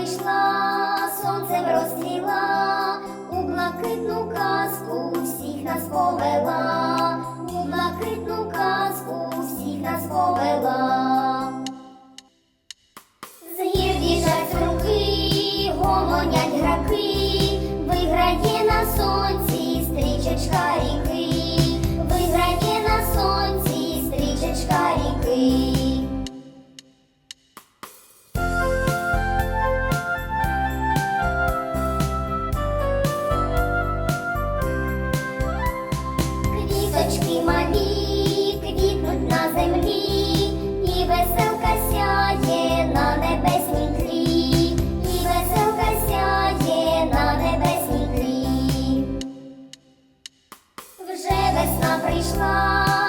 прийшла, сонцем розстріла, у блакитну казку всіх нас повела, у блакитну казку всіх нас повела. З гір біжать руки, гомонять граки, виграє на сонці стрічечка ріки, виграє на сонці стрічечка ріки. Квіточки малі, квітнуть на землі, і веселка сяє на небесній тлі, і веселка сяє на небесній тлі. Вже весна прийшла.